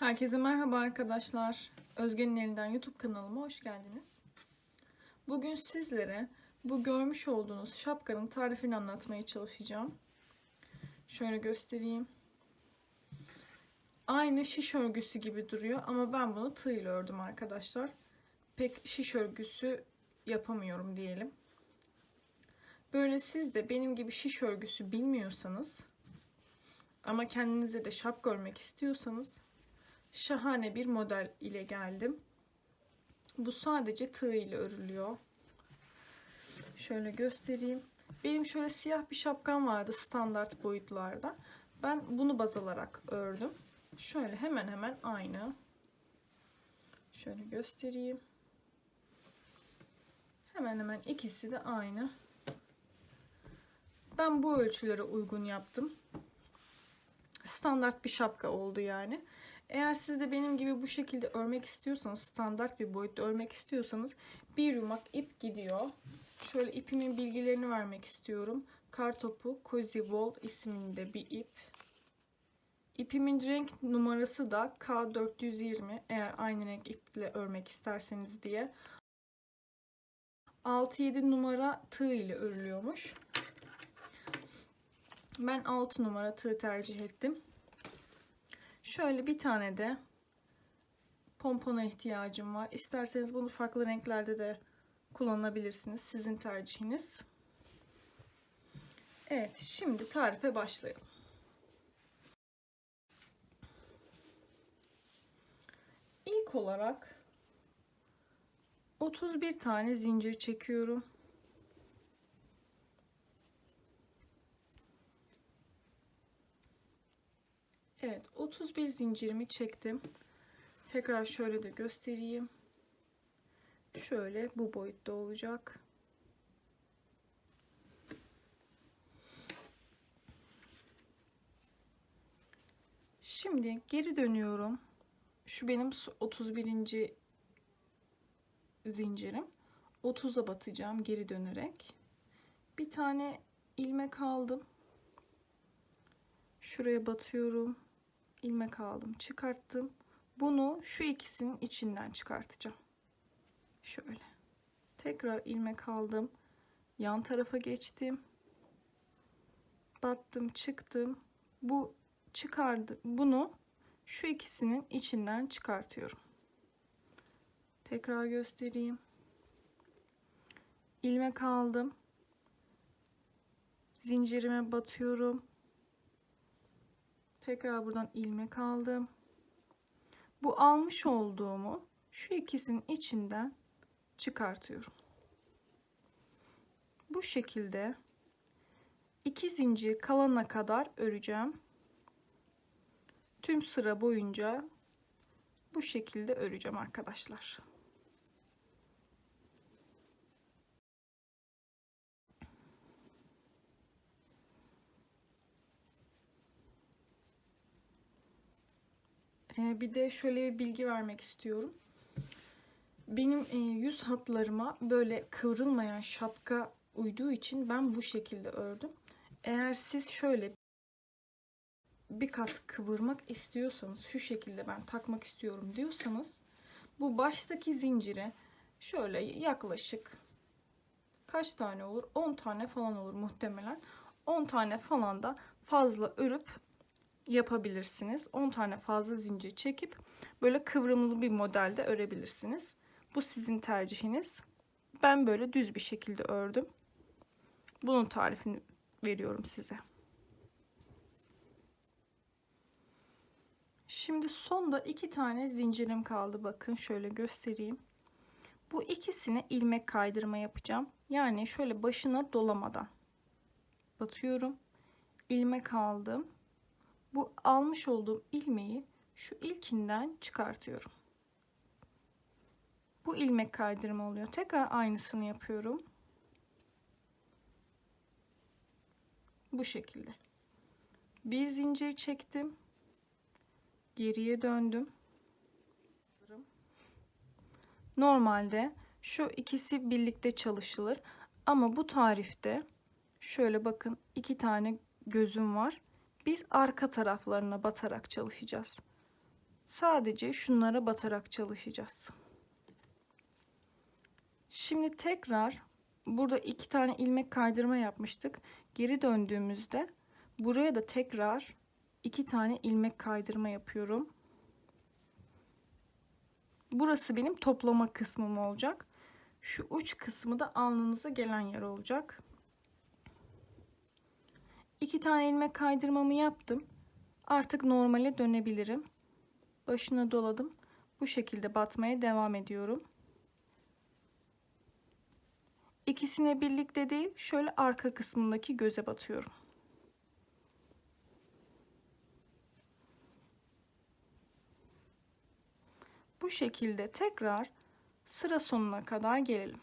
Herkese merhaba arkadaşlar. Özge'nin elinden YouTube kanalıma hoş geldiniz. Bugün sizlere bu görmüş olduğunuz şapkanın tarifini anlatmaya çalışacağım. Şöyle göstereyim. Aynı şiş örgüsü gibi duruyor ama ben bunu tığ ile ördüm arkadaşlar. Pek şiş örgüsü yapamıyorum diyelim. Böyle siz de benim gibi şiş örgüsü bilmiyorsanız ama kendinize de şapka örmek istiyorsanız şahane bir model ile geldim. Bu sadece tığ ile örülüyor. Şöyle göstereyim. Benim şöyle siyah bir şapkam vardı standart boyutlarda. Ben bunu baz alarak ördüm. Şöyle hemen hemen aynı. Şöyle göstereyim. Hemen hemen ikisi de aynı. Ben bu ölçülere uygun yaptım. Standart bir şapka oldu yani. Eğer siz de benim gibi bu şekilde örmek istiyorsanız, standart bir boyutta örmek istiyorsanız bir yumak ip gidiyor. Şöyle ipimin bilgilerini vermek istiyorum. Kartopu Cozy Wool isminde bir ip. İpimin renk numarası da K420 eğer aynı renk iple örmek isterseniz diye. 6-7 numara tığ ile örülüyormuş. Ben 6 numara tığ tercih ettim. Şöyle bir tane de pompona ihtiyacım var. İsterseniz bunu farklı renklerde de kullanabilirsiniz. Sizin tercihiniz. Evet, şimdi tarife başlayalım. İlk olarak 31 tane zincir çekiyorum. Evet 31 zincirimi çektim. Tekrar şöyle de göstereyim. Şöyle bu boyutta olacak. Şimdi geri dönüyorum. Şu benim 31. zincirim. 30'a batacağım geri dönerek. Bir tane ilmek aldım. Şuraya batıyorum ilmek aldım çıkarttım. Bunu şu ikisinin içinden çıkartacağım. Şöyle. Tekrar ilmek aldım. Yan tarafa geçtim. Battım çıktım. Bu çıkardı bunu şu ikisinin içinden çıkartıyorum. Tekrar göstereyim. İlmek aldım. Zincirime batıyorum Tekrar buradan ilmek aldım. Bu almış olduğumu şu ikisinin içinden çıkartıyorum. Bu şekilde iki zincir kalana kadar öreceğim. Tüm sıra boyunca bu şekilde öreceğim arkadaşlar. Bir de şöyle bir bilgi vermek istiyorum. Benim e, yüz hatlarıma böyle kıvrılmayan şapka uyduğu için ben bu şekilde ördüm. Eğer siz şöyle bir kat kıvırmak istiyorsanız, şu şekilde ben takmak istiyorum diyorsanız bu baştaki zincire şöyle yaklaşık kaç tane olur? 10 tane falan olur muhtemelen. 10 tane falan da fazla örüp yapabilirsiniz. 10 tane fazla zincir çekip böyle kıvrımlı bir modelde örebilirsiniz. Bu sizin tercihiniz. Ben böyle düz bir şekilde ördüm. Bunun tarifini veriyorum size. Şimdi sonda iki tane zincirim kaldı. Bakın şöyle göstereyim. Bu ikisine ilmek kaydırma yapacağım. Yani şöyle başına dolamadan batıyorum. ilmek aldım bu almış olduğum ilmeği şu ilkinden çıkartıyorum. Bu ilmek kaydırma oluyor. Tekrar aynısını yapıyorum. Bu şekilde. Bir zincir çektim. Geriye döndüm. Normalde şu ikisi birlikte çalışılır. Ama bu tarifte şöyle bakın iki tane gözüm var. Biz arka taraflarına batarak çalışacağız. Sadece şunlara batarak çalışacağız. Şimdi tekrar burada iki tane ilmek kaydırma yapmıştık. Geri döndüğümüzde buraya da tekrar iki tane ilmek kaydırma yapıyorum. Burası benim toplama kısmım olacak. Şu uç kısmı da alnınıza gelen yer olacak. İki tane ilmek kaydırmamı yaptım. Artık normale dönebilirim. Başına doladım. Bu şekilde batmaya devam ediyorum. İkisine birlikte değil, şöyle arka kısmındaki göze batıyorum. Bu şekilde tekrar sıra sonuna kadar gelelim.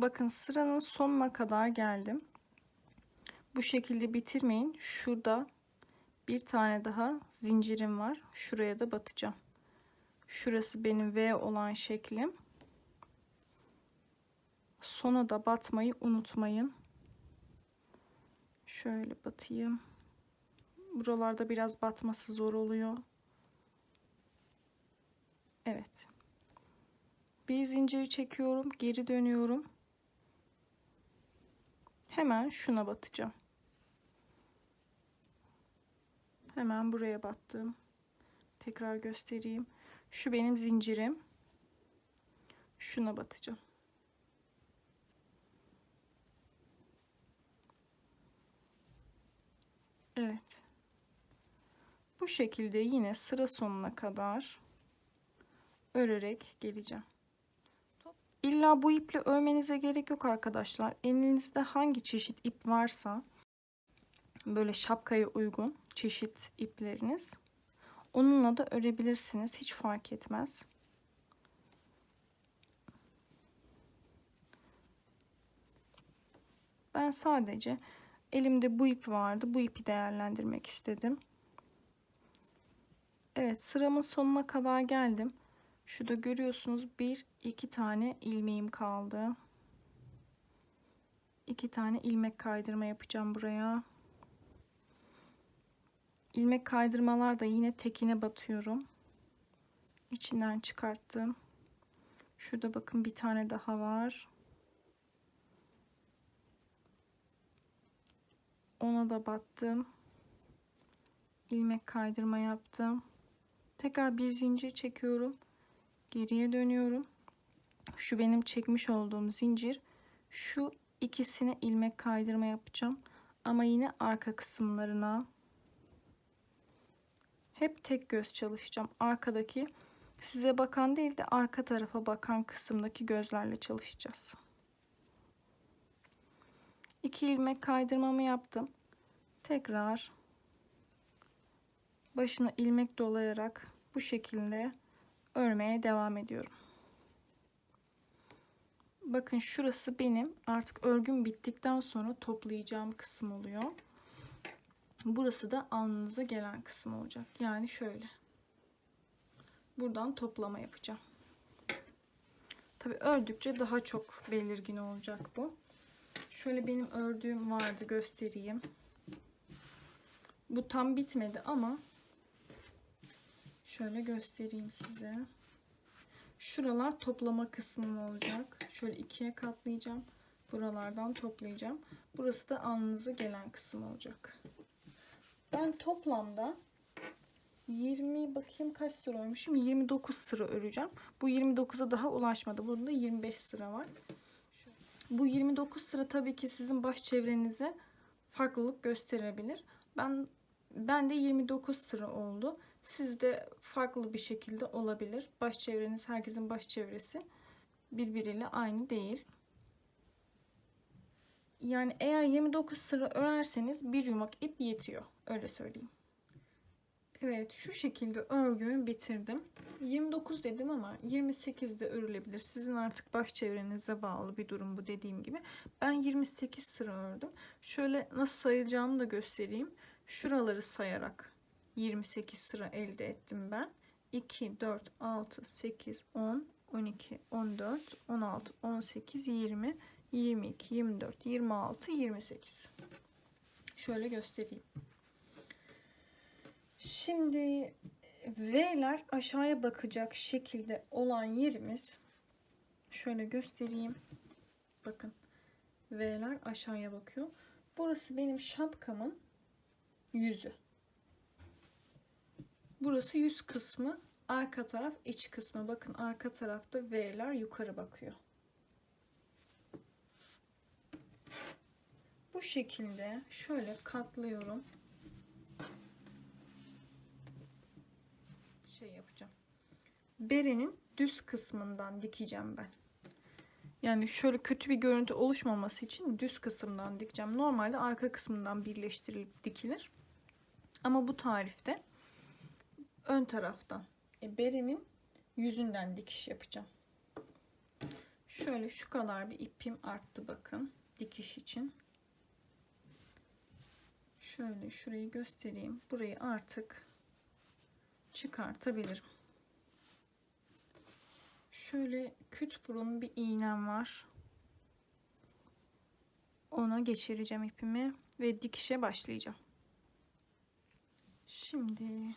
Bakın sıranın sonuna kadar geldim. Bu şekilde bitirmeyin. Şurada bir tane daha zincirim var. Şuraya da batacağım. Şurası benim V olan şeklim. Sona da batmayı unutmayın. Şöyle batayım. Buralarda biraz batması zor oluyor. Evet. Bir zinciri çekiyorum, geri dönüyorum. Hemen şuna batacağım. Hemen buraya battım. Tekrar göstereyim. Şu benim zincirim. Şuna batacağım. Evet. Bu şekilde yine sıra sonuna kadar örerek geleceğim. İlla bu iple örmenize gerek yok arkadaşlar. Elinizde hangi çeşit ip varsa böyle şapkaya uygun çeşit ipleriniz onunla da örebilirsiniz. Hiç fark etmez. Ben sadece elimde bu ip vardı. Bu ipi değerlendirmek istedim. Evet sıramın sonuna kadar geldim. Şurada görüyorsunuz bir iki tane ilmeğim kaldı. İki tane ilmek kaydırma yapacağım buraya. İlmek kaydırmalar da yine tekine batıyorum. İçinden çıkarttım. Şurada bakın bir tane daha var. Ona da battım. İlmek kaydırma yaptım. Tekrar bir zincir çekiyorum. Geriye dönüyorum. Şu benim çekmiş olduğum zincir. Şu ikisine ilmek kaydırma yapacağım. Ama yine arka kısımlarına. Hep tek göz çalışacağım. Arkadaki size bakan değil de arka tarafa bakan kısımdaki gözlerle çalışacağız. İki ilmek kaydırmamı yaptım. Tekrar başına ilmek dolayarak bu şekilde örmeye devam ediyorum. Bakın şurası benim artık örgüm bittikten sonra toplayacağım kısım oluyor. Burası da alnınıza gelen kısım olacak. Yani şöyle. Buradan toplama yapacağım. Tabi ördükçe daha çok belirgin olacak bu. Şöyle benim ördüğüm vardı göstereyim. Bu tam bitmedi ama şöyle göstereyim size. Şuralar toplama kısmım olacak. Şöyle ikiye katlayacağım. Buralardan toplayacağım. Burası da alnınıza gelen kısım olacak. Ben toplamda 20 bakayım kaç sıra örmüşüm? 29 sıra öreceğim. Bu 29'a daha ulaşmadı. Bunda 25 sıra var. Bu 29 sıra tabii ki sizin baş çevrenize farklılık gösterebilir. Ben ben de 29 sıra oldu. Sizde farklı bir şekilde olabilir. Baş çevreniz herkesin baş çevresi birbiriyle aynı değil. Yani eğer 29 sıra örerseniz bir yumak ip yetiyor. Öyle söyleyeyim. Evet şu şekilde örgümü bitirdim. 29 dedim ama 28 de örülebilir. Sizin artık baş çevrenize bağlı bir durum bu dediğim gibi. Ben 28 sıra ördüm. Şöyle nasıl sayacağımı da göstereyim. Şuraları sayarak 28 sıra elde ettim ben. 2, 4, 6, 8, 10, 12, 14, 16, 18, 20, 22, 24, 26, 28. Şöyle göstereyim. Şimdi V'ler aşağıya bakacak şekilde olan yerimiz şöyle göstereyim. Bakın V'ler aşağıya bakıyor. Burası benim şapkamın yüzü. Burası yüz kısmı, arka taraf iç kısmı. Bakın arka tarafta V'ler yukarı bakıyor. Bu şekilde şöyle katlıyorum. Şey yapacağım. Berenin düz kısmından dikeceğim ben. Yani şöyle kötü bir görüntü oluşmaması için düz kısımdan dikeceğim. Normalde arka kısmından birleştirilip dikilir. Ama bu tarifte ön taraftan e, berenin yüzünden dikiş yapacağım. Şöyle şu kadar bir ipim arttı bakın dikiş için. Şöyle şurayı göstereyim. Burayı artık çıkartabilirim. Şöyle küt burun bir iğnem var. Ona geçireceğim ipimi ve dikişe başlayacağım. Şimdi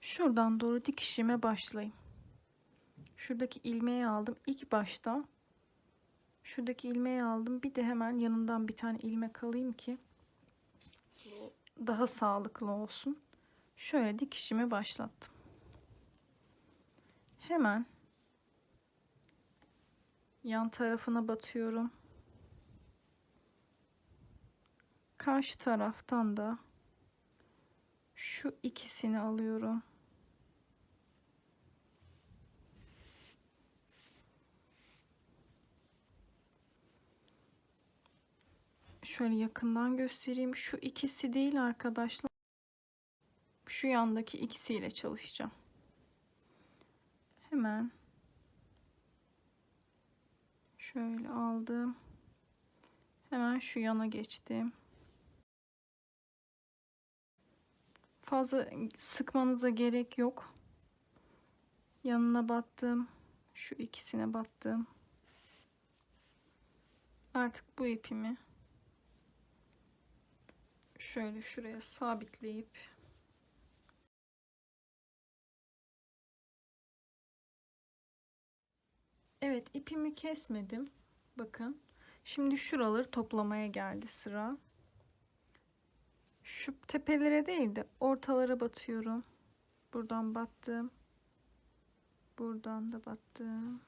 şuradan doğru dikişime başlayayım. Şuradaki ilmeği aldım. İlk başta şuradaki ilmeği aldım. Bir de hemen yanından bir tane ilmek alayım ki daha sağlıklı olsun. Şöyle dikişimi başlattım. Hemen yan tarafına batıyorum. Karşı taraftan da şu ikisini alıyorum. Şöyle yakından göstereyim. Şu ikisi değil arkadaşlar. Şu yandaki ikisiyle çalışacağım. Hemen şöyle aldım. Hemen şu yana geçtim. Fazla sıkmanıza gerek yok. Yanına battım. Şu ikisine battım. Artık bu ipimi şöyle şuraya sabitleyip Evet ipimi kesmedim. Bakın. Şimdi şuraları toplamaya geldi sıra. Şu tepelere değil de ortalara batıyorum. Buradan battım. Buradan da battım.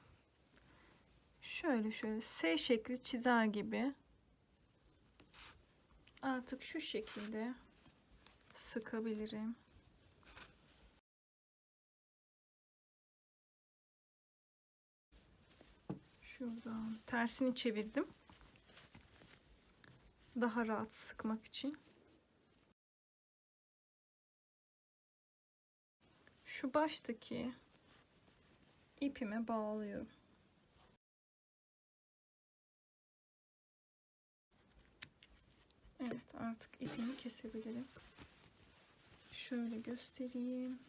Şöyle şöyle S şekli çizer gibi artık şu şekilde sıkabilirim. Şuradan tersini çevirdim. Daha rahat sıkmak için. Şu baştaki ipime bağlıyorum. Evet artık ipimi kesebilirim. Şöyle göstereyim.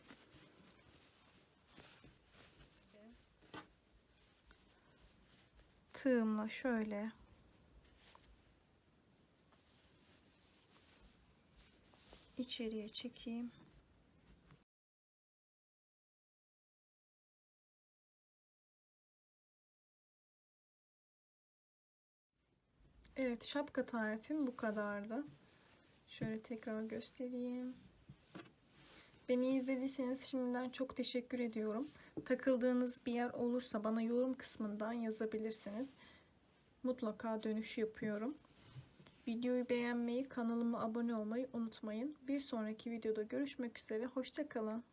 Tığımla şöyle içeriye çekeyim. Evet şapka tarifim bu kadardı. Şöyle tekrar göstereyim. Beni izlediyseniz şimdiden çok teşekkür ediyorum. Takıldığınız bir yer olursa bana yorum kısmından yazabilirsiniz. Mutlaka dönüş yapıyorum. Videoyu beğenmeyi, kanalıma abone olmayı unutmayın. Bir sonraki videoda görüşmek üzere. Hoşçakalın.